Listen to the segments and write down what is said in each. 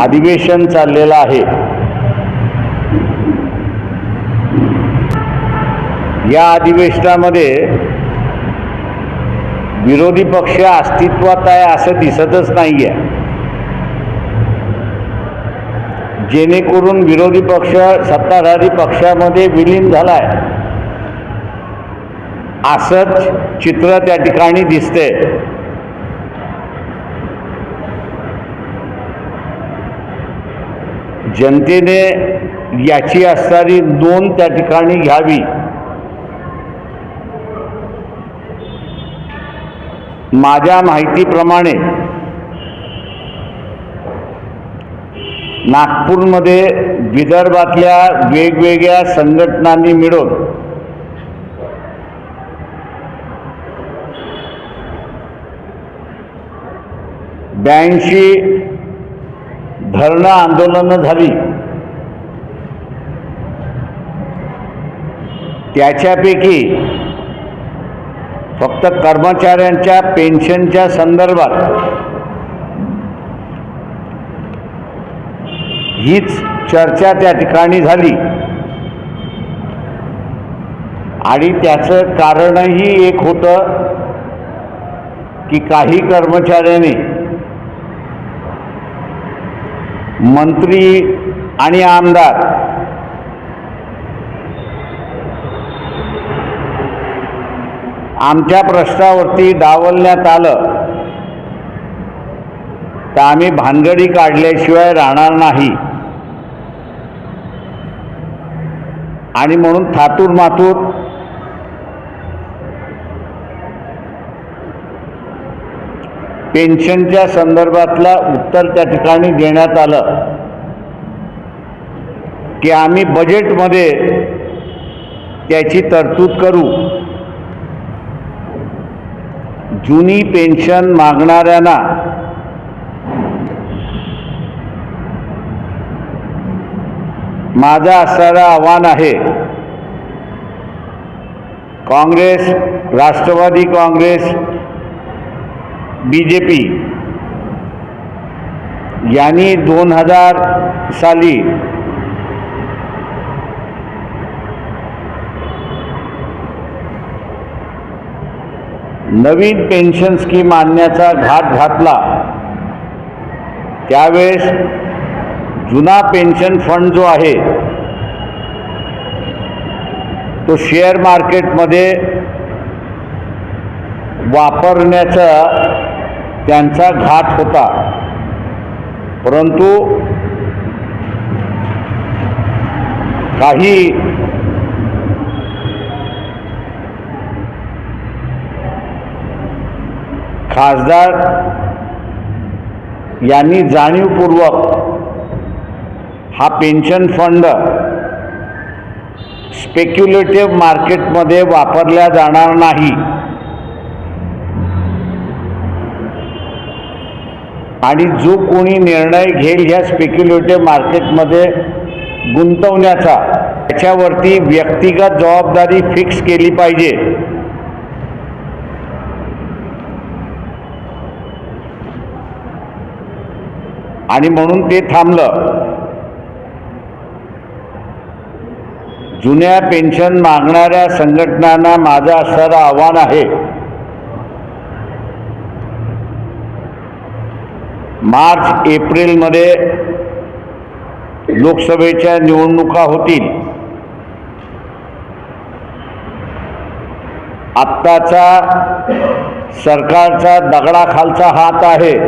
अधिवेशन चाललेलं आहे. या अधिवेशनामध्ये विरोधी पक्ष अस्तित्वात आहे असं दिसतच नाही आहे जेणेकरून विरोधी पक्ष सत्ताधारी पक्षामध्ये विलीन झालाय. असंच चित्र त्या ठिकाणी दिसते जनतेने याची असणारी नोंद त्या ठिकाणी घ्यावी. माझ्या माहितीप्रमाणे नागपूरमध्ये विदर्भातल्या वेगवेगळ्या संघटनांनी मिळून ब्याऐंशी धरणं आंदोलनं झाली. त्याच्यापैकी फक्त कर्मचाऱ्यांच्या पेन्शनच्या संदर्भात हीच चर्चा त्या ठिकाणी झाली. आणि त्याचं कारणही एक होतं की काही कर्मचाऱ्यांनी मंत्री आणि आमदार. आमच्या प्रश्नावरती डावलण्यात आलं तर आम्ही भानगडी काढल्याशिवाय राहणार नाही. आणि म्हणून थातूर मातूर पेन्शनच्या संदर्भातला उत्तर त्या ठिकाणी देण्यात आलं. की आम्ही बजेटमध्ये त्याची तरतूद करू. जुनी पेन्शन मागणाऱ्यांना माझा असणारं आव्हान आहे. Congress Rashtrawadi Congress B J P यांनी दोन हजार साली नवीन पेन्शन स्कीम आणण्याचा घाट घातला. त्यावेळेस जुना पेन्शन फंड जो आहे तो शेअर मार्केटमध्ये वापरण्याचा त्यांचा घात होता. परंतु काही खासदार यांनी जाणीवपूर्वक हा पेन्शन फंड स्पेक्युलेटिव्ह मार्केटमध्ये वापरल्या जाणार नाही. आणि जो कोणी निर्णय घेईल ह्या स्पेक्युलेटिव्ह मार्केटमध्ये गुंतवण्याचा त्याच्यावरती व्यक्तिगत जबाबदारी फिक्स केली पाहिजे. आणि म्हणून ते थांबलं. जुन्या पेन्शन मागणाऱ्या संघटनांना माझं असणारं आव्हान आहे. मार्च एप्रिलमध्ये लोकसभेच्या निवडणुका होतील. आत्ताचा सरकारचा दगडाखालचा हात आहे.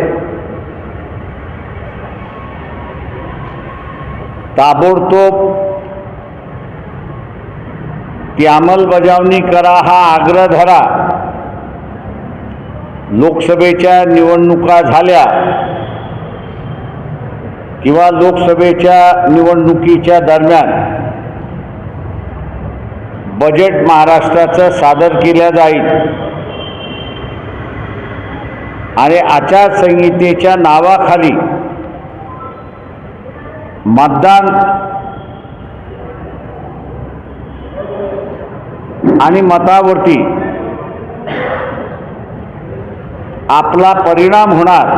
ताबडतोब ती अंमलबजावणी करा हा आग्रह धरा. लोकसभेच्या निवडणुका झाल्या. किंवा लोकसभेच्या निवडणुकीच्या दरम्यान बजेट महाराष्ट्राचं सादर केलं जाईल. आणि आचारसंहितेच्या नावाखाली मतदान आणि मतावरती आपला परिणाम होणार.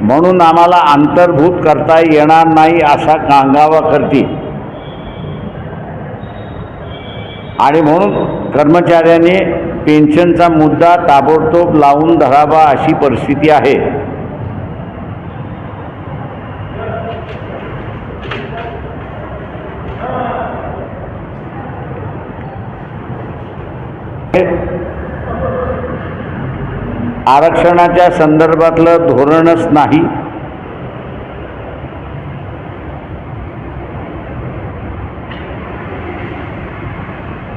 म्हणून आम्हाला अंतर्भूत करता येणार नाही असा कांगावा करते आणि म्हणून कर्मचाऱ्याने पेन्शनचा मुद्दा ताबडतोब लावून धरावा अशी परिस्थिती आहे. आरक्षणाच्या संदर्भातलं धोरणच नाही.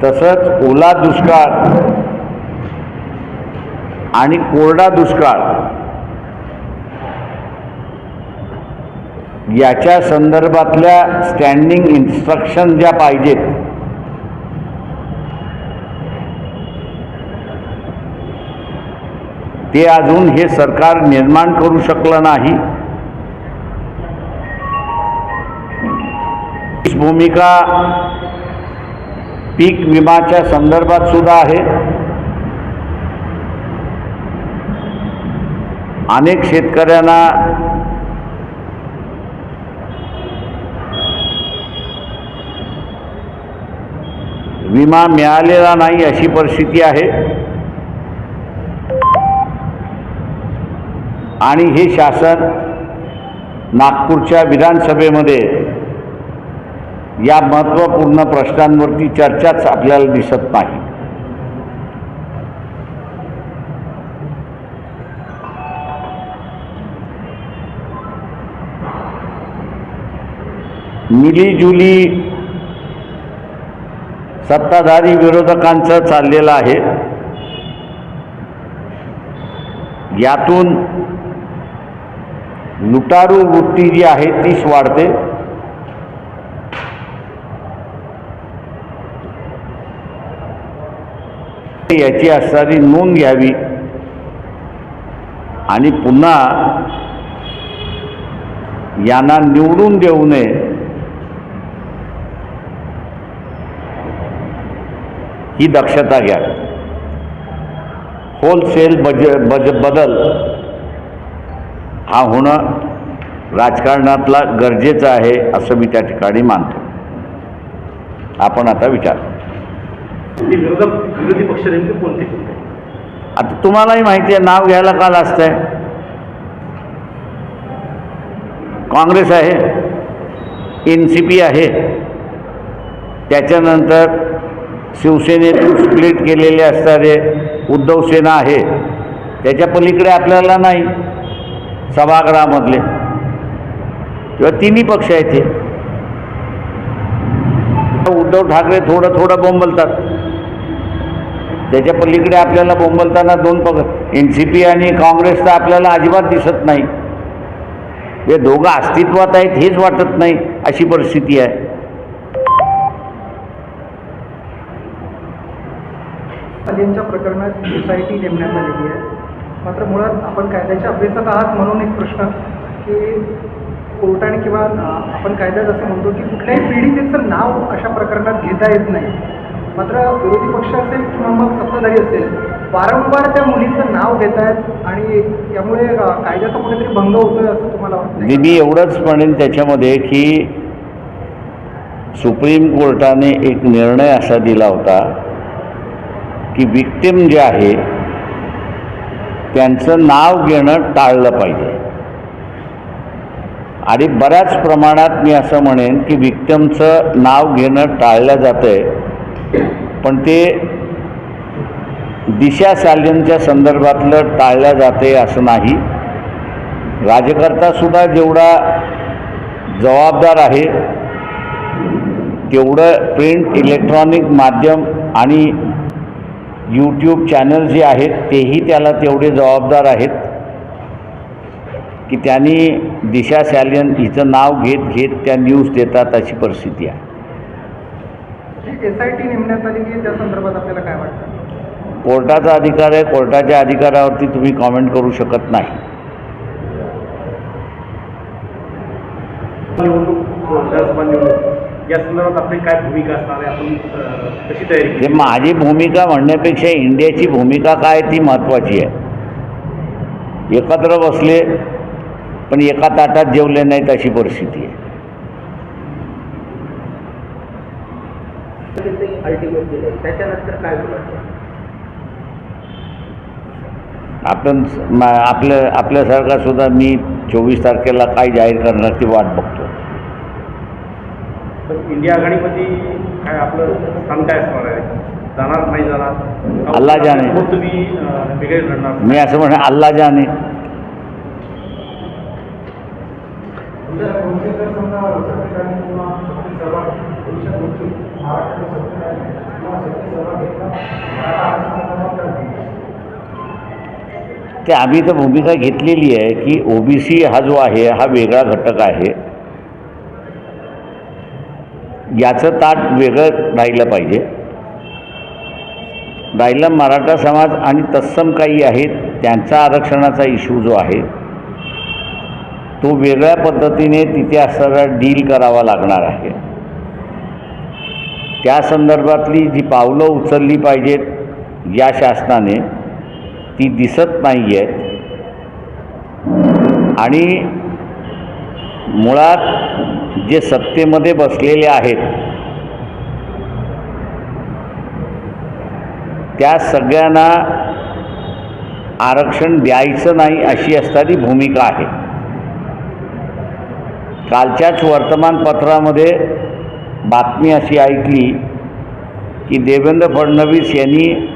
तसंच ओला दुष्काळ आणि कोरडा दुष्काळ याच्या संदर्भातल्या स्टँडिंग इन्स्ट्रक्शन ज्या पाहिजेत ते अजून हे सरकार निर्माण करू शकलं नाही. भूमिका पीक विमाच्या संदर्भात सुद्धा आहे. अनेक शेतकऱ्यांना विमा मिळालेला नाही अशी परिस्थिती आहे. आणि हे शासन नागपूरच्या विधानसभेमध्ये या महत्त्वपूर्ण प्रश्नांवरती चर्चाच आपल्याला दिसत नाही. मिलीजुली सत्ताधारी विरोधकांचं चाललेलं आहे. यातून लुटारू वृत्ती जी आहे तीच वाढते. याची असणारी नोंद घ्यावी. आणि पुन्हा यांना निवडून देऊ नये. ही दक्षता घ्या. होलसेल बज बज बदल हा होणं राजकारणातला गरजेचं आहे असं मी त्या ठिकाणी मानतो. आपण आता विचार. विरोधी पक्ष नेमके कोणते कोणते आता तुम्हालाही माहिती आहे नाव घ्यायला का लागतंय काँग्रेस आहे एन सी पी आहे. त्याच्यानंतर शिवसेनेतून स्प्लिट केलेले असणारे उद्धव सेना आहे. त्याच्या पलीकडे आपल्याला नाही. सभागृहामधले. किंवा तिन्ही पक्ष आहेत ते उद्धव ठाकरे थोडं थोडं बोंबलतात. त्याच्या पलीकडे आपल्याला बोंबलताना दोन पक्ष एन सी पी आणि काँग्रेस तर आपल्याला अजिबात दिसत नाही. हे दोघं अस्तित्वात आहेत हेच वाटत नाही अशी परिस्थिती आहे. प्रकरणात सोसायटी नेमण्यात आलेली आहे. मात्र मुळात आपण कायद्याच्या अभ्यासात आहात म्हणून एक प्रश्न की कोर्टाने किंवा आपण कायद्यात असं म्हणतो की कुठल्याही पीडितेचं नाव अशा प्रकरणात घेता येत नाही. मात्र विरोधी पक्ष असेल किंवा मग सत्ताधारी असेल वारंवार त्या मुलीचं नाव घेत आहेत आणि यामुळे कायद्याचा कुठेतरी भंग होतोय असं तुम्हाला वाटतं मी मी एवढंच म्हणेन त्याच्यामध्ये की सुप्रीम कोर्टाने एक निर्णय असा दिला होता की विक्टिम जे आहे त्यांचं नाव घेणं टाळलं पाहिजे. आणि बऱ्याच प्रमाणात मी असं म्हणेन की विक्टमचं नाव घेणं टाळलं जातं आहे पण ते दिशा साल्यनच्या संदर्भातलं टाळलं जाते असं नाही. राजकर्तासुद्धा जेवढा जबाबदार आहे तेवढं प्रिंट इलेक्ट्रॉनिक माध्यम आणि यूट्यूब चॅनल जे आहेत तेही त्याला तेवढे जबाबदार आहेत की त्यांनी दिशा सॅलियन हिचं नाव घेत घेत त्या न्यूज देतात अशी परिस्थिती आहे. एस आय टी नेमण्यात आलेली आहे त्या संदर्भात आपल्याला काय वाटतं? कोर्टाचा अधिकार आहे कोर्टाच्या अधिकारावरती तुम्ही कॉमेंट करू शकत नाही. निवडणूक या संदर्भात आपली काय भूमिका असणार आहे? आपण कशी तयारी केली? माझी भूमिका म्हणण्यापेक्षा इंडियाची भूमिका काय ती महत्त्वाची आहे. एकत्र बसले पण एका ताटात जेवले नाहीत अशी परिस्थिती आहे. अल्टिमेट दिले त्याच्यानंतर काय बोलायचं आपण आपल्या आपल्यासारखा सुद्धा मी चोवीस तारखेला काय जाहीर करणार ती वाट बघतो. तर इंडिया आघाडीमध्ये काय आपलं स्थान काय असणार आहे? जाणार नाही जाणार? अल्ला जाणे. मग तुम्ही वेगळे लढणार मी असं म्हणेन अल्ला होईल? ते आम्ही तर भूमिका घेतलेली आहे की ओबीसी हा जो आहे हा वेगळा घटक आहे. याचं ताट वेगळं राहिलं पाहिजे. राहिलं मराठा समाज आणि तत्सम काही आहेत त्यांचा आरक्षणाचा इश्यू जो आहे तो वेगळ्या पद्धतीने तिथे असणारा डील करावा लागणार आहे. त्या संदर्भातली जी पावलं उचलली पाहिजेत या शासनाने ती दिसत नाही आहेत आणि मुळात जे सत्तेमध्ये बसलेले आहेत. त्या सगळ्यांना आरक्षण द्यायचं नाही अशी असणारी भूमिका आहे. कालच्याच वर्तमानपत्रामध्ये बातमी अशी ऐकली की देवेंद्र फडणवीस यांनी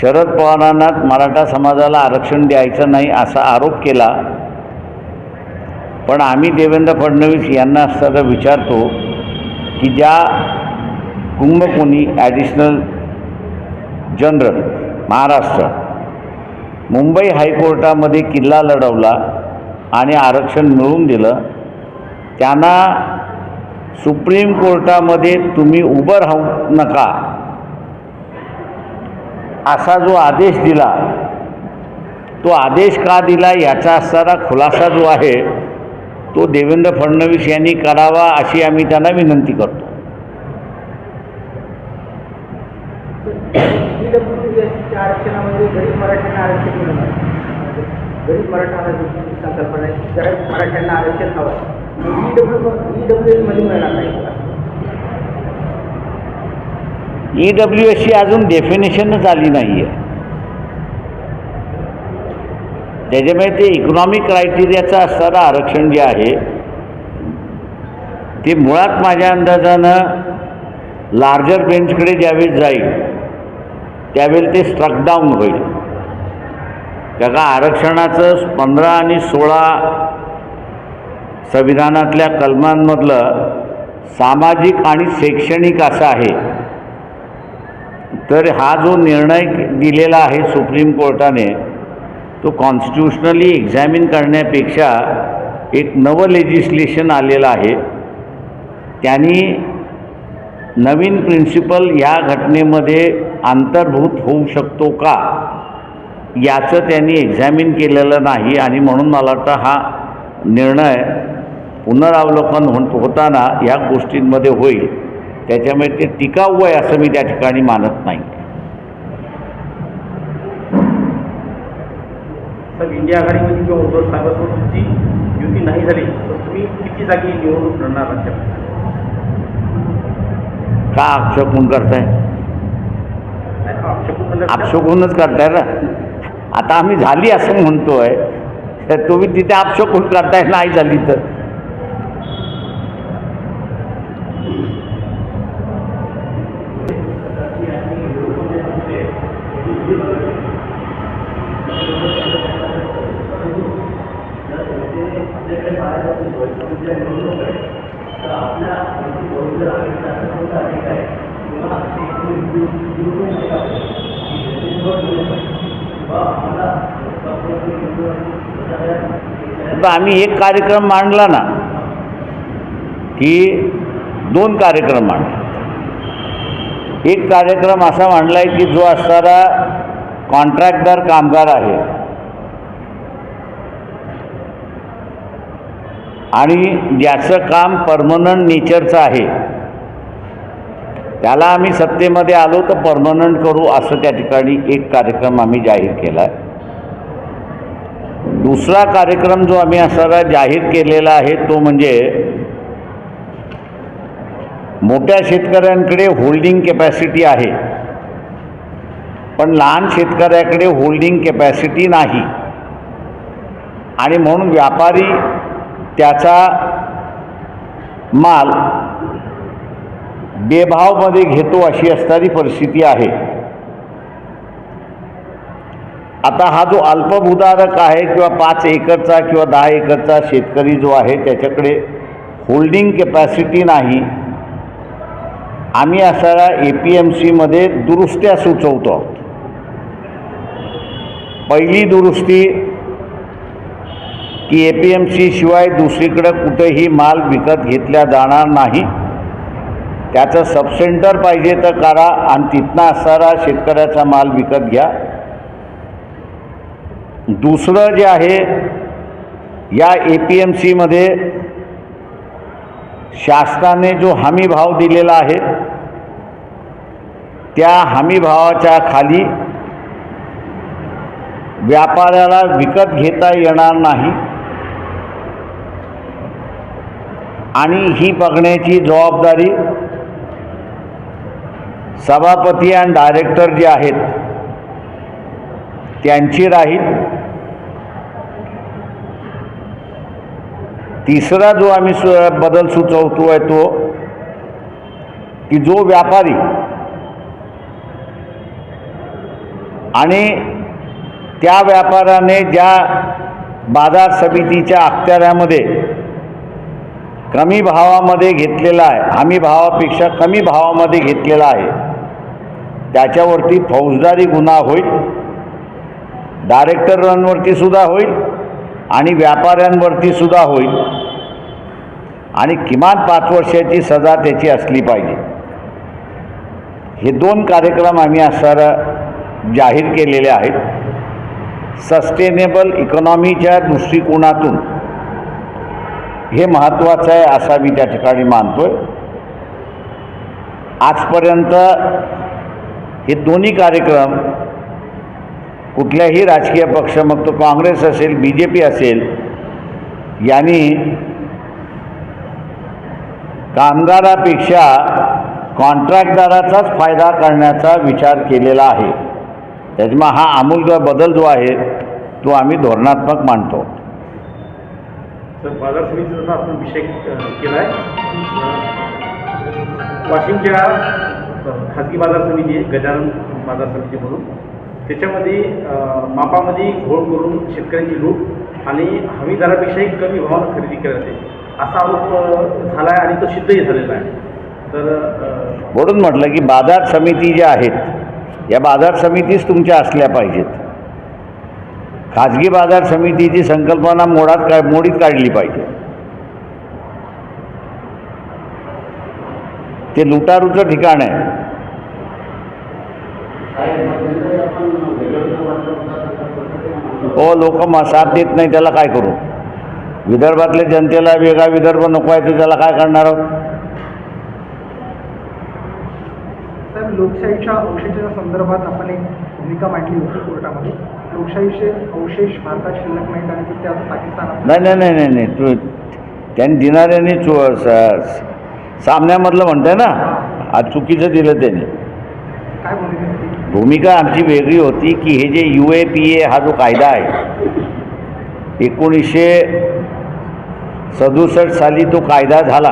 शरद पवारांना मराठा समाजाला आरक्षण द्यायचं नाही असा आरोप केला. पण आम्ही देवेंद्र फडणवीस यांना असताना विचारतो की ज्या कुंभकोणी ॲडिशनल जनरल महाराष्ट्र मुंबई हायकोर्टामध्ये किल्ला लढवला आणि आरक्षण मिळवून दिलं त्यांना सुप्रीम कोर्टामध्ये तुम्ही उभं राहू नका. असा जो आदेश दिला तो आदेश का दिला याचा असणारा खुलासा जो आहे तो देवेंद्र फडणवीस यांनी करावा अशी आम्ही त्यांना विनंती करतो. ई डब्ल्यू एसची अजून डेफिनेशनच आली नाही. आहे त्याच्यामुळे ते इकॉनॉमिक क्रायटेरियाचं असणारं आरक्षण जे आहे ते मुळात माझ्या अंदाजानं लार्जर बेंचकडे ज्यावेळेस जाईल त्यावेळी ते स्ट्रक डाऊन होईल. त्या का आरक्षणाचं पंधरा आणि सोळा संविधानातल्या कलमांमधलं सामाजिक आणि शैक्षणिक असं आहे. तर हा जो निर्णय दिलेला आहे सुप्रीम कोर्टाने तो कॉन्स्टिट्युशनली एक्झामिन करण्यापेक्षा एक नवं लेजिस्लेशन आलेलं आहे. त्यांनी नवीन प्रिन्सिपल ह्या घटनेमध्ये अंतर्भूत होऊ शकतो का? याचं त्यांनी एक्झामिन केलेलं नाही आणि म्हणून मला वाटतं हा निर्णय पुनरावलोकन हो होताना ह्या गोष्टींमध्ये होईल. त्याच्यामुळे ते टिकाऊ आहे असं मी त्या ठिकाणी मानत नाही. तर इंडिया आघाडीमध्ये किंवा उद्धव साहेबांसोबत तुमची युती नाही झाली तर तुम्ही किती जागी निवडणूक लढणार राज्यात का अपशकून करताय? अपशकूनच करताय ना? आता आम्ही झाली असं म्हणतोय तर तुम्ही तिथे अपशकून करताय? नाही झाली तर. आता आम्ही एक कार्यक्रम मांडला ना की दोन कार्यक्रम मांडले. एक कार्यक्रम असा मांडला आहे की जो असणारा कॉन्ट्रॅक्टदार कामगार आहे आणि ज्याचं काम परमनंट नेचरचं आहे त्याला आम्ही सत्तेमध्ये आलो तर परमनंट करू असं त्या ठिकाणी एक कार्यक्रम आम्ही जाहीर केला आहे. दुसरा कार्यक्रम जो आम्ही असा जाहीर केलेला आहे तो म्हणजे मोठ्या शेतकऱ्यांकडे होल्डिंग कॅपॅसिटी आहे. पण लहान शेतकऱ्याकडे होल्डिंग कॅपॅसिटी नाही. आणि म्हणून व्यापारी त्याचा माल बेभावमध्ये घेतो अशी असणारी परिस्थिती आहे. आता हा जो अल्पभूधारक आहे किंवा पाच एकरचा किंवा दहा एकरचा शेतकरी जो आहे त्याच्याकडे होल्डिंग कॅपॅसिटी नाही. आम्ही असा ए पी एम सीमध्ये दुरुस्त्या सुचवतो आहोत. पहिली दुरुस्ती की ए पी एम सी शिवाय दुसरीकडं कुठेही माल विकत घेतला जाणार नाही. त्याचं सबसेंटर पाहिजे तर करा आणि तिथनं असणारा शेतकऱ्याचा माल विकत घ्या. दुसरं जे आहे या ए पी एम सीमध्ये शासनाने जो हमी भाव दिलेला आहे त्या हमी भावाच्या खाली व्यापाऱ्याला विकत घेता येणार नाही. आणि ही बघण्याची जबाबदारी सभापती आणि डायरेक्टर जे आहेत त्यांची राहील. तिसरा जो आम्ही सु बदल सुचवतो आहे तो की जो व्यापारी आणि त्या व्यापाराने ज्या बाजार समितीच्या अखत्याऱ्यामध्ये कमी भावामध्ये घेतलेला आहे. हमी भावापेक्षा कमी भावामध्ये घेतलेला आहे. त्याच्यावरती फौजदारी गुन्हा होईल. डायरेक्टरांवरती सुद्धा होईल आणि व्यापाऱ्यांवरती सुद्धा होईल. आणि किमान पाच वर्षाची सजा त्याची असली पाहिजे. हे दोन कार्यक्रम आम्ही असणार जाहीर केलेले आहेत. सस्टेनेबल इकॉनॉमीच्या दृष्टिकोनातून हे महत्त्वाचं आहे असा मी त्या ठिकाणी मानतो आहे आजपर्यंत हे दोन्ही कार्यक्रम कुठल्याही राजकीय पक्ष मग तो काँग्रेस असेल बी जे पी असेल यांनी कामगारापेक्षा कॉन्ट्रॅक्टदाराचाच फायदा करण्याचा विचार केलेला आहे. त्याच्यामुळे हा आमूल बदल जो आहे तो आम्ही धोरणात्मक मानतो. तर बाजार समितीचा आपण विषय केला आहे वाशिमच्या खाजगी बाजार समिती आहे गजानन बाजार समिती म्हणून. त्याच्यामध्ये मापामध्ये घोळ करून शेतकऱ्यांची लूट आणि हमीदारापेक्षाही कमी भावानं खरेदी केली जाते असा आरोप झाला आहे आणि तो सिद्धही झालेला आहे. तर म्हणून म्हटलं की बाजार समिती ज्या आहेत या बाजार समितीच तुमच्या असल्या पाहिजेत. खाजगी बाजार समितीची संकल्पना मोडात का मोडीत काढली पाहिजे. ते लुटारूचं ठिकाण आहे. हो लोक म साथ देत नाही त्याला काय करू? विदर्भातल्या जनतेला वेगळा विदर्भ नको आहे तर त्याला काय करणार आहोत? लोकशाहीच्या अवशेषाच्या संदर्भात आपण एक भूमिका मांडली होती कोर्टामध्ये. लोकशाहीचे अवशेष भारतात शिल्लक नाहीत आणि ते आता पाकिस्तानात नाही नाही नाही नाही नाही. तू त्यांनी दिणाऱ्यांनी चु स- सामन्यामधलं म्हणताय ना? आज चुकीचं दिलं त्यांनी. काय भूमिका होती? भूमिका आमची वेगळी होती की हे जे यू ए पी ए हा जो कायदा आहे एकोणीसशे सदुसष्ट साली तो कायदा झाला.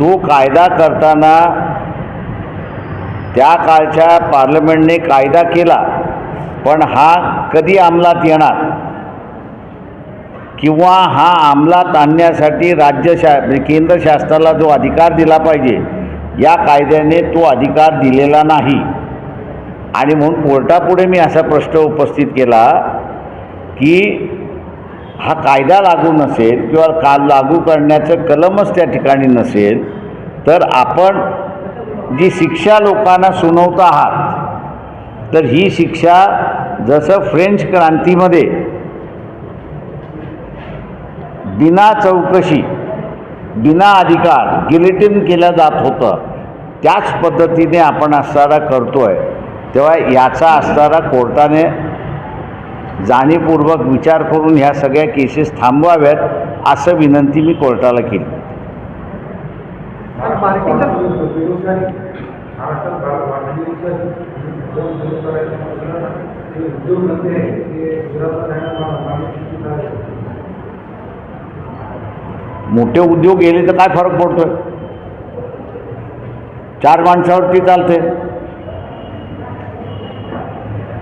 तो कायदा करताना त्या काळच्या पार्लमेंटने कायदा केला पण हा कधी अंमलात येणार? किंवा हा अंमलात आणण्यासाठी राज्य शा म्हणजे केंद्र शासनाला जो अधिकार दिला पाहिजे या कायद्याने तो अधिकार दिलेला नाही. आणि म्हणून कोर्टापुढे मी असा प्रश्न उपस्थित केला की हा कायदा लागू नसेल किंवा का लागू करण्याचं कलमच त्या ठिकाणी नसेल तर आपण जी शिक्षा लोकांना सुनवत आहात तर ही शिक्षा जसं फ्रेंच क्रांतीमध्ये बिना चौकशी बिना अधिकार गिलेटिन केलं जात होतं त्याच पद्धतीने आपण असणारा करतो आहे तेव्हा याचा असणारा कोर्टाने जाणीवपूर्वक विचार करून ह्या सगळ्या केसेस थांबवाव्यात असं विनंती मी कोर्टाला केली. दोन ते उद्योगधंदे आहेत ते मोठे उद्योग गेले तर काय फरक पडतोय? चार माणसावरती चालते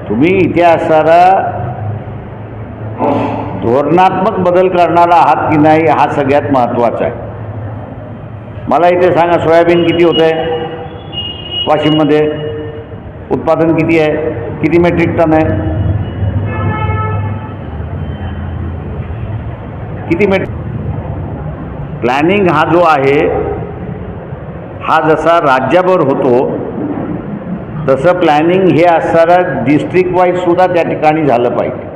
तुम्ही इथे असणारा धोरणात्मक बदल करणारा आहात की नाही हा सगळ्यात महत्त्वाचा आहे. मला इथे सांगा सोयाबीन किती होतं आहे वाशिममध्ये उत्पादन किती आहे? किती मेट्रिक टन आहे? किती मेट्रिक प्लॅनिंग हा जो आहे हा जसा राज्यभर होतो तसं प्लॅनिंग हे असणारं डिस्ट्रिक्ट वाईजसुद्धा त्या ठिकाणी झालं पाहिजे.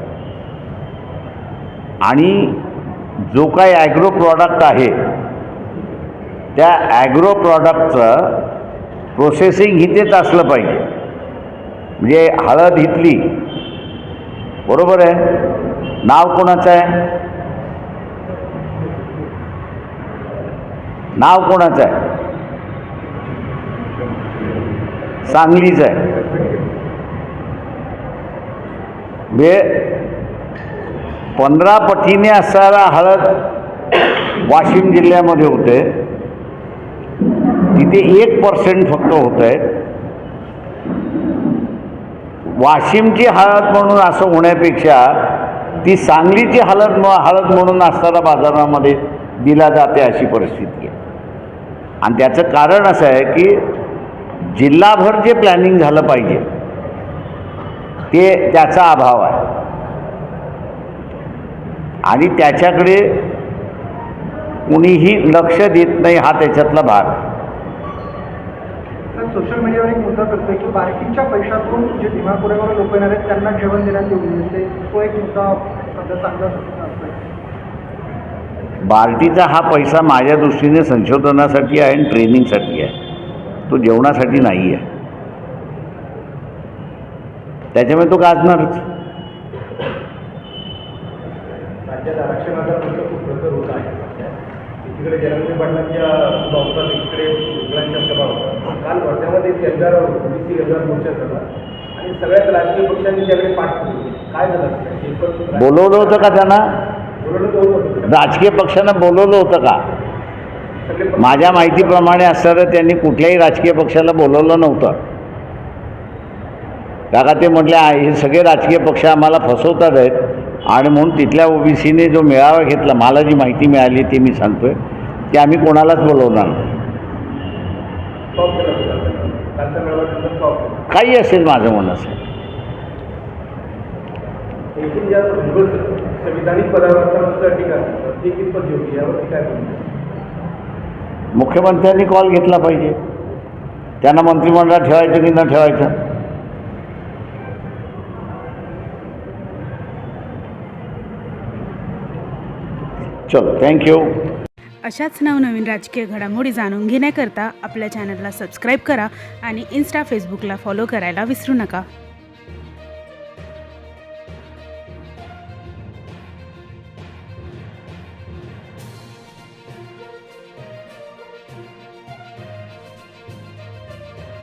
आणि जो काही ॲग्रो प्रॉडक्ट आहे त्या ॲग्रो प्रॉडक्टचं प्रोसेसिंग इथेच असलं पाहिजे. म्हणजे हळद घेतली बरोबर आहे? नाव कोणाचं आहे? नाव कोणाचं आहे? सांगलीचं आहे. म्हणजे पंधरा पटीने असणारा हळद वाशिम जिल्ह्यामध्ये होते. तिथे एक पर्सेंट फक्त होत आहे वाशिमची हळद म्हणून असं होण्यापेक्षा ती सांगलीची हळद हळद म्हणून असताना बाजारामध्ये दिला जाते अशी परिस्थिती आहे. आणि त्याचं कारण असं आहे की जिल्हाभर जे प्लॅनिंग झालं पाहिजे ते त्याचा अभाव आहे. आणि त्याच्याकडे कुणीही लक्ष देत नाही हा त्याच्यातला भाग. आहे. सोशल मीडियावर एक मुद्दा करतोय की बार्टीच्या पैशातून जे दिमापुऱ्यावर लोक येणार आहेत त्यांना जेवण देण्यात येऊ नये. ते एक मुद्दा सध्या चांगला बार्टीचा हा पैसा माझ्या दृष्टीने संशोधनासाठी आहे आणि ट्रेनिंगसाठी आहे. तो जेवणासाठी नाही आहे. त्याच्यामुळे तो गाजणारच राज्यात आरक्षणाचा प्रश्न खूप प्रखर होत आहे सध्या. एकीकडे जनार्दन पाटलांच्या होतात एकीकडे मुघलांच्या सभा होतात काल वर्ध्यामध्ये त्यांचा ओबीसी गंजार मोर्चा झाला. आणि सगळ्याच राजकीय पक्षांनी त्याकडे पाठ केली. काय झालं बोलवलं होतं का त्यांना? बोलवलं होतं. राजकीय पक्षानं बोलवलं होतं का? माझ्या माहितीप्रमाणे असणारं त्यांनी कुठल्याही राजकीय पक्षाला बोलवलं नव्हतं. काका ते म्हटले "आ, हे सगळे राजकीय पक्ष आम्हाला फसवतात आहेत आणि म्हणून तिथल्या ओबीसीने जो मेळावा घेतला मला जी माहिती मिळाली ती मी सांगतोय की आम्ही कोणालाच बोलवणार काही असेल माझं मन असेल मुख्यमंत्र्यांनी कॉल घेतला पाहिजे. त्यांना मंत्रिमंडळात ठेवायचं की न ठेवायचं? चलो थँक्यू अशाच नवनवीन राजकीय घडामोडी जाणून घेण्याकरता आपल्या चॅनलला सबस्क्राईब करा आणि इन्स्टा फेसबुकला फॉलो करायला विसरू नका.